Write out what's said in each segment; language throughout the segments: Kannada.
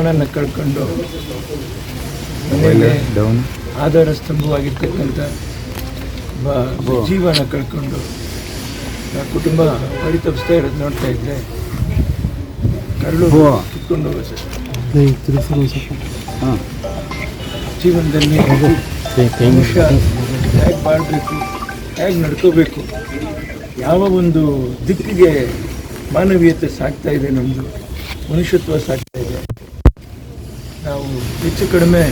ಪ್ರಾಣನ ಕಳ್ಕೊಂಡು ಮನೆಯಲ್ಲಿ ಡೌನ್ ಆಧಾರ ಸ್ತಂಭವಾಗಿರ್ತಕ್ಕಂಥ ಜೀವನ ಕಳ್ಕೊಂಡು ಕುಟುಂಬ ಪರಿತಪಿಸ್ತಾ ಇರೋದು ನೋಡ್ತಾ ಇದ್ದೆ ಕರಳು. ಕಿತ್ಕೊಂಡು ಹೋಗೋದು ಹಾಂ. ಜೀವನದಲ್ಲಿ ಮನುಷ್ಯ ಹೇಗೆ ಬಾಳಬೇಕು ಹೇಗೆ ನಡ್ಕೋಬೇಕು ಯಾವ ಒಂದು ದಿಕ್ಕಿಗೆ ಮಾನವೀಯತೆ ಸಾಕ್ತಾ ಇದೆ ನಮ್ಮದು ಮನುಷ್ಯತ್ವ ಇದೆ ನಾವು ಹೆಚ್ಚು ಕಡಿಮೆ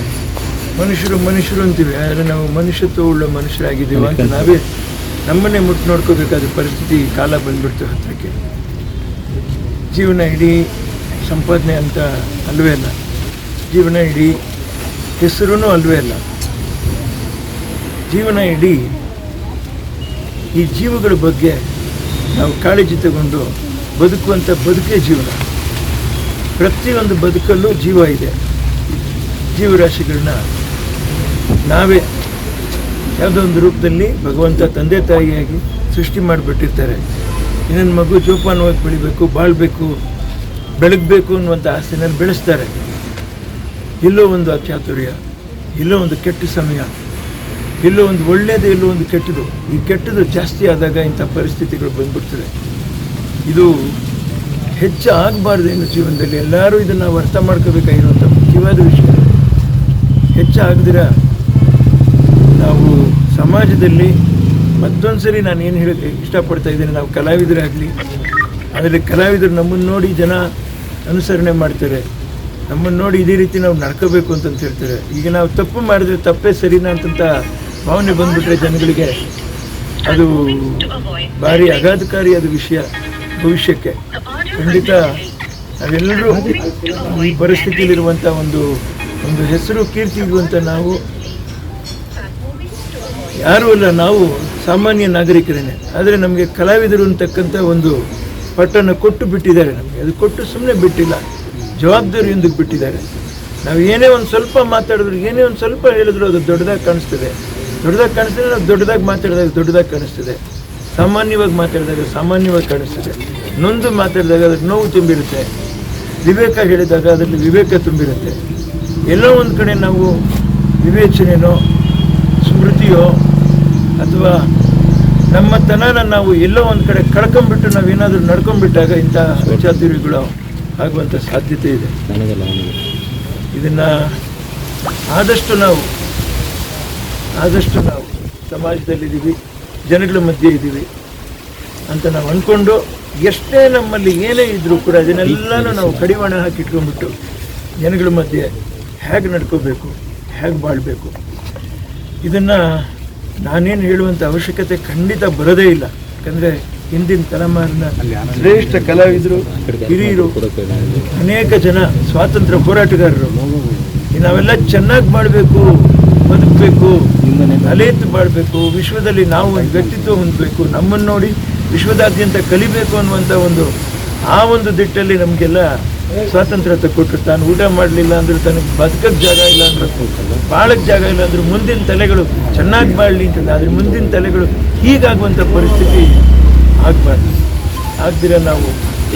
ಮನುಷ್ಯರು ಮನುಷ್ಯರು ಅಂತೀವಿ ಆದರೆ ನಾವು ಮನುಷ್ಯತ್ವ ಉಳ್ಳ ಮನುಷ್ಯರಾಗಿದ್ದೀವಿ ಅಂತ ನಾವೇ ನಮ್ಮನ್ನೇ ಮುಟ್ಟು ನೋಡ್ಕೋಬೇಕಾದ ಪರಿಸ್ಥಿತಿ ಕಾಲ ಬಂದ್ಬಿಡ್ತು ಹತ್ರಕ್ಕೆ. ಜೀವನ ಇಡೀ ಸಂಪಾದನೆ ಅಂತ ಅಲ್ವೇ ಅಲ್ಲ. ಜೀವನ ಇಡೀ ಹೆಸರೂ ಅಲ್ವೇ ಅಲ್ಲ. ಜೀವನ ಇಡೀ ಈ ಜೀವಗಳ ಬಗ್ಗೆ ನಾವು ಕಾಳಜಿ ತಗೊಂಡು ಬದುಕುವಂಥ ಬದುಕೇ ಜೀವನ. ಪ್ರತಿಯೊಂದು ಬದುಕಲ್ಲೂ ಜೀವ ಇದೆ. ಜೀವರಾಶಿಗಳನ್ನ ನಾವೇ ಯಾವುದೋ ಒಂದು ರೂಪದಲ್ಲಿ ಭಗವಂತ ತಂದೆ ತಾಯಿಯಾಗಿ ಸೃಷ್ಟಿ ಮಾಡಿಬಿಟ್ಟಿರ್ತಾರೆ. ಇನ್ನೊಂದು ಮಗು ಜೋಪಾನವಾಗಿ ಬೆಳಿಬೇಕು, ಬಾಳಬೇಕು, ಬೆಳಗಬೇಕು ಅನ್ನುವಂಥ ಆಸೆನಲ್ಲಿ ಬೆಳೆಸ್ತಾರೆ. ಇಲ್ಲೋ ಒಂದು ಅಚಾತುರ್ಯ ಇಲ್ಲೋ ಒಂದು ಕೆಟ್ಟ ಸಮಯ ಇಲ್ಲೋ ಒಂದು ಒಳ್ಳೆಯದು ಇಲ್ಲೋ ಒಂದು ಕೆಟ್ಟದು. ಈ ಕೆಟ್ಟದು ಜಾಸ್ತಿ ಆದಾಗ ಇಂಥ ಪರಿಸ್ಥಿತಿಗಳು ಬಂದ್ಬಿಡ್ತದೆ. ಇದು ಹೆಚ್ಚು ಆಗಬಾರ್ದೇನು ಜೀವನದಲ್ಲಿ ಎಲ್ಲರೂ ಇದನ್ನು ಅರ್ಥ ಮಾಡ್ಕೋಬೇಕಾಗಿರುವಂಥ ಮುಖ್ಯವಾದ ವಿಷಯ. ಹೆಚ್ಚು ಆಗದಿರ ನಾವು ಸಮಾಜದಲ್ಲಿ ಮತ್ತೊಂದು ಸರಿ ನಾನು ಏನು ಹೇಳಕ್ಕೆ ಇಷ್ಟಪಡ್ತಾ ಇದ್ದೇನೆ, ನಾವು ಕಲಾವಿದರಾಗಲಿ ಆದರೆ ಕಲಾವಿದರು ನಮ್ಮನ್ನು ನೋಡಿ ಜನ ಅನುಸರಣೆ ಮಾಡ್ತಾರೆ. ನಮ್ಮನ್ನು ನೋಡಿ ಇದೇ ರೀತಿ ನಾವು ನಡ್ಕೋಬೇಕು ಅಂತಂತ ಹೇಳ್ತಾರೆ. ಈಗ ನಾವು ತಪ್ಪು ಮಾಡಿದ್ರೆ ತಪ್ಪೇ ಸರಿನಾ ಅಂತಂತ ಭಾವನೆ ಬಂದುಬಿಟ್ರೆ ಜನಗಳಿಗೆ ಅದು ಭಾರಿ ಅದು ವಿಷಯ ಭವಿಷ್ಯಕ್ಕೆ. ಖಂಡಿತ ನಾವೆಲ್ಲರೂ ಈ ಪರಿಸ್ಥಿತಿಯಲ್ಲಿರುವಂಥ ಒಂದು ಒಂದು ಹೆಸರು ಕೀರ್ತಿ ಅಂತ ನಾವು ಯಾರೂ ಅಲ್ಲ, ನಾವು ಸಾಮಾನ್ಯ ನಾಗರಿಕರೇನೆ. ಆದರೆ ನಮಗೆ ಕಲಾವಿದರು ಅಂತಕ್ಕಂಥ ಒಂದು ಪಟ್ಟನ್ನು ಕೊಟ್ಟು ಬಿಟ್ಟಿದ್ದಾರೆ ನಮಗೆ. ಅದು ಕೊಟ್ಟು ಸುಮ್ಮನೆ ಬಿಟ್ಟಿಲ್ಲ ಜವಾಬ್ದಾರಿಯೊಂದಿಗೆ ಬಿಟ್ಟಿದ್ದಾರೆ. ನಾವು ಏನೇ ಒಂದು ಸ್ವಲ್ಪ ಮಾತಾಡಿದ್ರು, ಏನೇ ಒಂದು ಸ್ವಲ್ಪ ಹೇಳಿದ್ರು ಅದು ದೊಡ್ಡದಾಗಿ ಕಾಣಿಸ್ತದೆ. ದೊಡ್ಡದಾಗಿ ಕಾಣಿಸ್ತದೆ ನಾವು ದೊಡ್ಡದಾಗಿ ಮಾತಾಡಿದಾಗ ದೊಡ್ಡದಾಗಿ ಕಾಣಿಸ್ತದೆ. ಸಾಮಾನ್ಯವಾಗಿ ಮಾತಾಡಿದಾಗ ಸಾಮಾನ್ಯವಾಗಿ ಕಾಣಿಸ್ತದೆ. ನೊಂದು ಮಾತಾಡಿದಾಗ ಅದಕ್ಕೆ ನೋವು ತುಂಬಿರುತ್ತೆ. ವಿವೇಕ ಹೇಳಿದಾಗ ಅದರಲ್ಲಿ ವಿವೇಕ ತುಂಬಿರುತ್ತೆ. ಎಲ್ಲೋ ಒಂದು ಕಡೆ ನಾವು ವಿವೇಚನೆಯೋ ಸ್ಮೃತಿಯೋ ಅಥವಾ ನಮ್ಮ ತನನ ನಾವು ಎಲ್ಲೋ ಒಂದು ಕಡೆ ನಾವು ನಾವೇನಾದರೂ ನಡ್ಕೊಂಡ್ಬಿಟ್ಟಾಗ ಇಂಥ ವಿಚಾತಿರಿಗಳು ಆಗುವಂಥ ಸಾಧ್ಯತೆ ಇದೆ. ಇದನ್ನು ಆದಷ್ಟು ನಾವು ಆದಷ್ಟು ನಾವು ಸಮಾಜದಲ್ಲಿದ್ದೀವಿ ಜನಗಳ ಮಧ್ಯೆ ಇದ್ದೀವಿ ಅಂತ ನಾವು ಅಂದ್ಕೊಂಡು ಎಷ್ಟೇ ನಮ್ಮಲ್ಲಿ ಏನೇ ಇದ್ದರೂ ಕೂಡ ಅದನ್ನೆಲ್ಲನೂ ನಾವು ಕಡಿವಾಣ ಹಾಕಿ ಇಟ್ಕೊಂಡ್ಬಿಟ್ಟು ಜನಗಳ ಮಧ್ಯೆ ಹೇಗೆ ನಡ್ಕೋಬೇಕು, ಹೇಗೆ ಬಾಳಬೇಕು? ಇದನ್ನು ನಾನೇನು ಹೇಳುವಂಥ ಅವಶ್ಯಕತೆ ಖಂಡಿತ ಬರೋದೇ ಇಲ್ಲ. ಯಾಕಂದರೆ ಹಿಂದಿನ ತಲೆಮಾರಿನ ಶ್ರೇಷ್ಠ ಕಲಾವಿದರು, ಹಿರಿಯರು, ಅನೇಕ ಜನ ಸ್ವಾತಂತ್ರ್ಯ ಹೋರಾಟಗಾರರು. ನಾವೆಲ್ಲ ಚೆನ್ನಾಗಿ ಮಾಡಬೇಕು, ಬದುಕಬೇಕು ಅಲೆತ್ತು ಮಾಡಬೇಕು ವಿಶ್ವದಲ್ಲಿ ನಾವು ಒಂದು ವ್ಯಕ್ತಿತ್ವ ಹೊಂದಬೇಕು, ನಮ್ಮನ್ನು ನೋಡಿ ವಿಶ್ವದಾದ್ಯಂತ ಕಲಿಬೇಕು ಅನ್ನುವಂಥ ಒಂದು, ಆ ಒಂದು ದಿಟ್ಟಲ್ಲಿ ನಮಗೆಲ್ಲ ಸ್ವಾತಂತ್ರ್ಯ ಕೊಟ್ಟರು ತಾನು ಊಟ ಮಾಡಲಿಲ್ಲ ಅಂದ್ರೆ ತನಗೆ ಬದುಕಕ್ಕೆ ಜಾಗ ಇಲ್ಲ ಅಂದ್ರೆ. ಬಾಳಕ್ಕೆ ಜಾಗ ಇಲ್ಲ ಅಂದ್ರೆ ಮುಂದಿನ ತಲೆಗಳು ಚೆನ್ನಾಗಿ ಬಾಳಲಿ ಅಂತಂದ್ರೆ ಆದರೆ ಮುಂದಿನ ತಲೆಗಳು ಹೀಗಾಗುವಂಥ ಪರಿಸ್ಥಿತಿ ಆಗಬಾರ್ದು. ಆಗದಿರ ನಾವು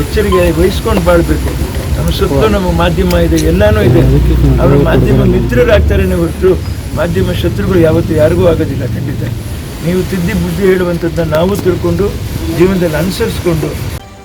ಎಚ್ಚರಿಕೆ ವಹಿಸ್ಕೊಂಡು ಬಾಳ್ಬೇಕು. ನಮ್ಮ ಸುತ್ತ ನಮ್ಮ ಮಾಧ್ಯಮ ಇದೆ, ಎಲ್ಲಾನು ಇದೆ. ಅವರು ಮಾಧ್ಯಮ ಮಿತ್ರರಾಗ್ತಾರೇನೆ ಹೊರತು ಮಾಧ್ಯಮ ಶತ್ರುಗಳು ಯಾವತ್ತೂ ಯಾರಿಗೂ ಆಗೋದಿಲ್ಲ ಖಂಡಿತ. ನೀವು ತಿದ್ದಿ ಬುದ್ಧಿ ಹೇಳುವಂಥದ್ದನ್ನ ನಾವು ತಿಳ್ಕೊಂಡು ಜೀವನದಲ್ಲಿ ಅನುಸರಿಸ್ಕೊಂಡು